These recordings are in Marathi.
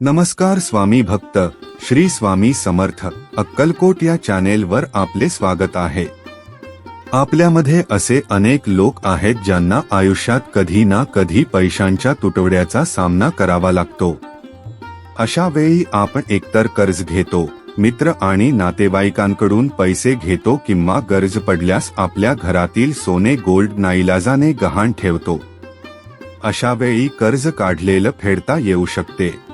नमस्कार स्वामी भक्त श्री स्वामी समर्थ अक्कलकोट या चॅनेलवर आपले स्वागत आहे. आपल्यामध्ये असे अनेक लोक आहेत ज्यांना आयुष्यात कधी ना कधी पैशांच्या तुटवड्याचा सामना करावा लागतो. अशा वेळी आपण एकतर कर्ज घेतो मित्र आणि नातेवाईकांकडून पैसे घेतो किंवा गरज पडल्यास आपल्या घरातील सोने गोल्ड नाईलाजाने गहाण ठेवतो. अशा वेळी कर्ज काढलेलं फेडता येऊ शकते.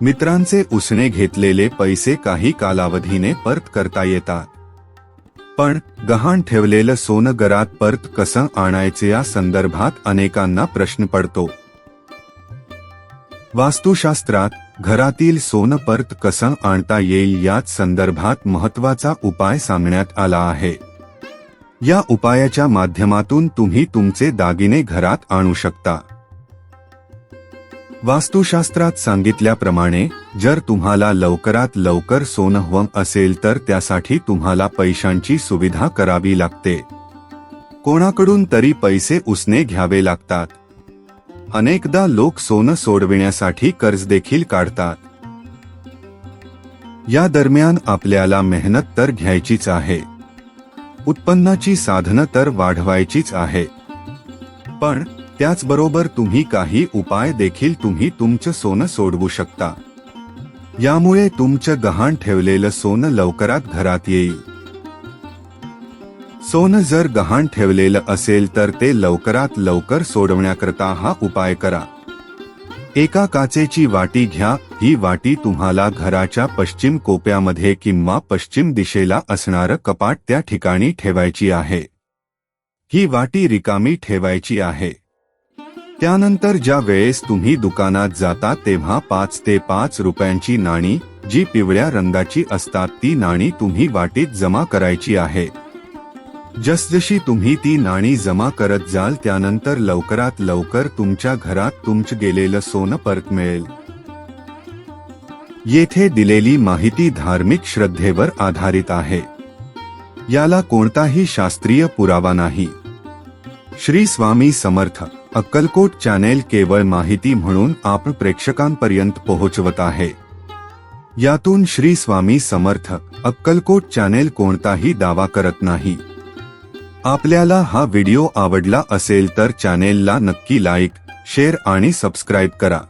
मित्रांचे उसने घेतलेले पैसे काही कालावधीने परत करता येतात. पण गहाण ठेवलेलं सोनं घरात परत कसं आणायचे या संदर्भात अनेकांना प्रश्न पडतो. वास्तुशास्त्रात घरातील सोनं परत कसं आणता येईल याच संदर्भात महत्त्वाचा उपाय सांगण्यात आला आहे. या उपायाच्या माध्यमातून तुम्ही तुमचे दागिने घरात आणू शकता. वास्तुशास्त्रात सांगितल्याप्रमाणे जर तुम्हाला लवकरात लवकर सोनं हवं असेल तर त्यासाठी तुम्हाला पैशांची सुविधा करावी लागते. कोणाकडून तरी पैसे उसने घ्यावे लागतात. अनेकदा लोक सोनं सोडविण्यासाठी कर्ज देखील काढतात. या दरम्यान आपल्याला मेहनत तर घ्यायचीच आहे. उत्पन्नाची साधनं तर वाढवायचीच आहे. पण त्याचबरोबर तुम्ही काही उपाय देखील तुम्ही तुमचं सोनं सोडवू शकता. यामुळे तुमचं गहाण ठेवलेलं सोनं लवकरात घरात येईल. सोनं जर गहाण ठेवलेलं असेल तर ते लवकरात लवकर सोडवण्याकरता हा उपाय करा. एका काचेची वाटी घ्या ही वाटी तुम्हाला घराच्या पश्चिम कोप्यामध्ये किंवा पश्चिम दिशेला असणारं कपाट त्या ठिकाणी ठेवायची आहे. ही वाटी रिकामी ठेवायची आहे. त्यानंतर ज्या वेळेस तुम्ही दुकानात जाता तेव्हा पाच ते पाच रुपयांची नाणी जी पिवळ्या रंगाची असतात ती नाणी तुम्ही वाटीत जमा करायची आहे. जसजशी तुम्ही ती नाणी जमा करत जाल त्यानंतर लवकरात लवकर तुमच्या घरात तुमचं गेलेलं सोनं परत मिळेल. येथे दिलेली माहिती धार्मिक श्रद्धेवर आधारित आहे. याला कोणताही शास्त्रीय पुरावा नाही. श्री स्वामी समर्थ अक्कलकोट चॅनेल केवळ माहिती म्हणून आपण प्रेक्षकांपर्यंत पोहोचवत आहे. यातून श्री स्वामी समर्थ अक्कलकोट चॅनेल कोणताही दावा करत नाही. आपल्याला हा व्हिडिओ आवडला असेल तर चॅनेलला नक्की लाईक शेअर आणि सबस्क्राईब करा.